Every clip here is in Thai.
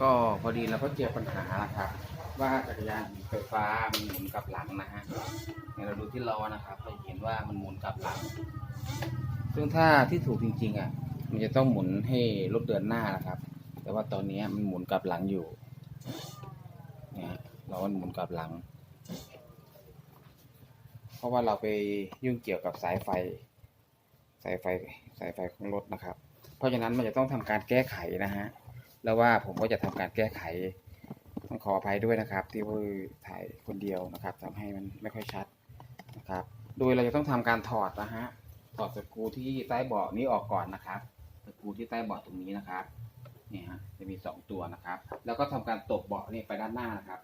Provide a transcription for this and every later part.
ก็พอดีเราก็เจอปัญหานะครับ ว่าจักรยานไฟฟ้ามันหมุนกลับหลังนะฮะเนี่ยเราดูที่ล้อนะครับเราเห็นว่ามันหมุนกลับหลัง ซึ่งถ้าที่ถูกจริงๆอะมันจะต้องหมุนให้รถเดินหน้านะครับ แต่ว่าตอนนี้มันหมุนกลับหลังอยู่เนี่ยฮะเรามันหมุนกลับหลัง เพราะว่าเราไปยุ่งเกี่ยวกับสายไฟ สายไฟสายไฟของรถนะครับ เพราะฉะนั้นมันจะต้องทำการแก้ไขนะฮะ แล้วว่าผมก็จะทำการแก้ไขต้องขออภัยด้วยนะครับ ที่ว่าถ่ายคนเดียวนะครับทำให้มันไม่ค่อยชัดนะครับ โดยเราจะต้องทำการถอดนะฮะถอดสกูที่ใต้เบาะนี้ออกก่อนนะครับสกูที่ใต้เบาะตรงนี้นะครับนี่ฮะจะมีสองตัวนะครับ แล้วก็ทำการตบเบาะนี่ไปด้านหน้านะครับ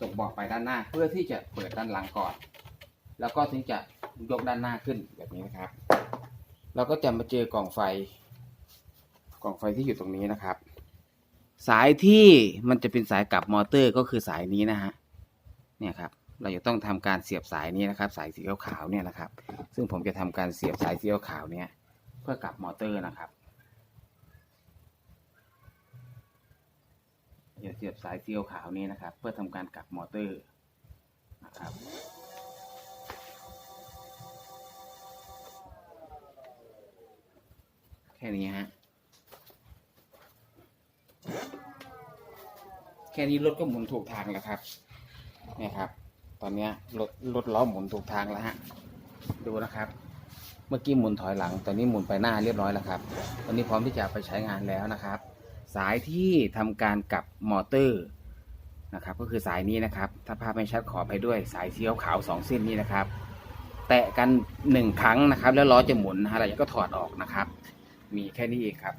ตบเบาะไปด้านหน้า เพื่อที่จะเปิดด้านหลังก่อน แล้วก็ถึงจะยกด้านหน้าขึ้นแบบนี้นะครับ เราก็จะมาเจอกล่องไฟ กล่องไฟที่อยู่ตรงนี้นะครับ สายที่มันจะเป็นสายกลับมอเตอร์ก็คือสายนี้นะฮะเนี่ยครับเราจะต้องทำการเสียบสายนี้นะครับ สายสีขาวๆเนี่ยนะครับ ซึ่งผมจะทำการเสียบสายสีขาวๆเนี่ยเพื่อกลับมอเตอร์นะครับจะเสียบสายสีขาวนี้นะครับ เพื่อทำการกลับมอเตอร์นะครับแค่นี้ฮะ แค่นี้รถก็หมุนถูกทางแล้วครับนี่ครับ ตอนนี้รถรถล้อหมุนถูกทางแล้วฮะดูนะครับ เมื่อกี้หมุนถอยหลังตอนนี้หมุนไปหน้าเรียบร้อยแล้วครับตอนนี้พร้อมที่จะไปใช้งานแล้วนะครับ สายที่ทำการกับมอเตอร์นะครับ ก็คือสายนี้นะครับ ถ้าภาพไม่ชัดขอไปด้วยสายเสีขาวสองเส้นนี้นะครับ แตะกันหนึ่งครั้งนะครับ แล้วล้อจะหมุนนะฮะแล้วก็ถอดออกนะครับ มีแค่นี้เองครับ